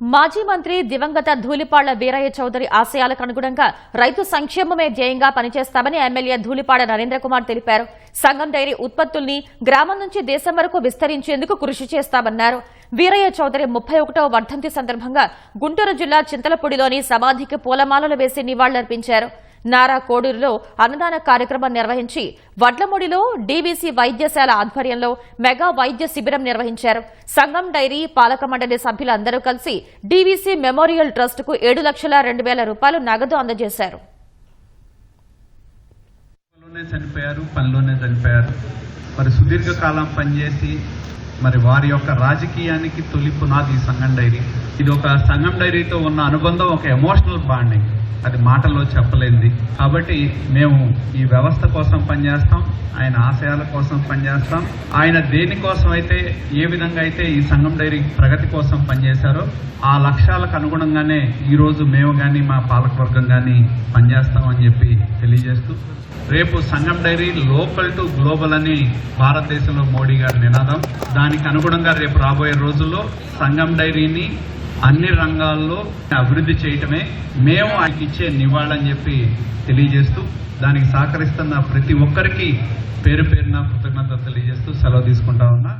మాజీ మంత్రి దివంగత ధూలిపాళ్ళ వీరయ్య చౌదరి ఆశయాలకు అనుగుణంగా రైతు సంక్షేమమే ధ్యేయంగా పనిచేస్తామని ఎమ్మెల్యే ధూళిపాడ నరేంద్ర కుమార్ తెలిపారు. సంఘం డైరీ ఉత్పత్తుల్ని గ్రామం నుంచి దేశం వరకు విస్తరించేందుకు కృషి చేస్తామన్నారు. వీరయ్య చౌదరి ముప్పై ఒకటవ వర్ధంతి సందర్భంగా గుంటూరు జిల్లా చింతలపూడిలోని సమాధికి పూలమాలలు వేసి నివాళులర్పించారు. నారా కోడూరులో అన్నదాన కార్యక్రమం నిర్వహించి వడ్లమూడిలో డీబీసీ వైద్యశాల ఆధ్వర్యంలో మెగా వైద్య శిబిరం నిర్వహించారు. సంఘం డైరీ పాలక మండలి సభ్యులందరూ కలిసి డీవీసీ మెమోరియల్ ట్రస్టుకు ఏడు లక్షల రెండు వేల రూపాయలు నగదు అందజేశారు. చనిపోయారు పనిలోనే చనిపోయారు. మరి సుదీర్ఘకాలం పనిచేసి మరి వారి యొక్క రాజకీయానికి తొలి పునాది సంఘం డైరీ. ఇది ఒక సంఘం డైరీతో ఉన్న అనుబంధం ఒక ఎమోషనల్ బాండింగ్. అది మాటల్లో చెప్పలేంది కాబట్టి మేము ఈ వ్యవస్థ కోసం పనిచేస్తాం ఆయన ఆశయాల కోసం పనిచేస్తాం. ఆయన దేనికోసం అయితే ఏ విధంగా అయితే ఈ సంఘం డైరీ ప్రగతి కోసం పనిచేశారో ఆ లక్ష్యాలకు అనుగుణంగానే ఈరోజు మేము కానీ మా పాలకవర్గం కానీ పనిచేస్తామని చెప్పి తెలియజేస్తూ రేపు సంఘం డైరీ లోకల్ టు గ్లోబల్ అని భారతదేశంలో మోడీ గారి నినాదం. దానికి అనుగుణంగా రేపు రాబోయే రోజుల్లో సంఘం డైరీని అన్ని రంగాల్లో అభివృద్ధి చేయటమే మేము ఆయనకి ఇచ్చే నివాళని చెప్పి తెలియజేస్తూ దానికి సహకరిస్తున్న ప్రతి ఒక్కరికి పేరు పేరున కృతజ్ఞత తెలియజేస్తూ సెలవు తీసుకుంటా ఉన్నా.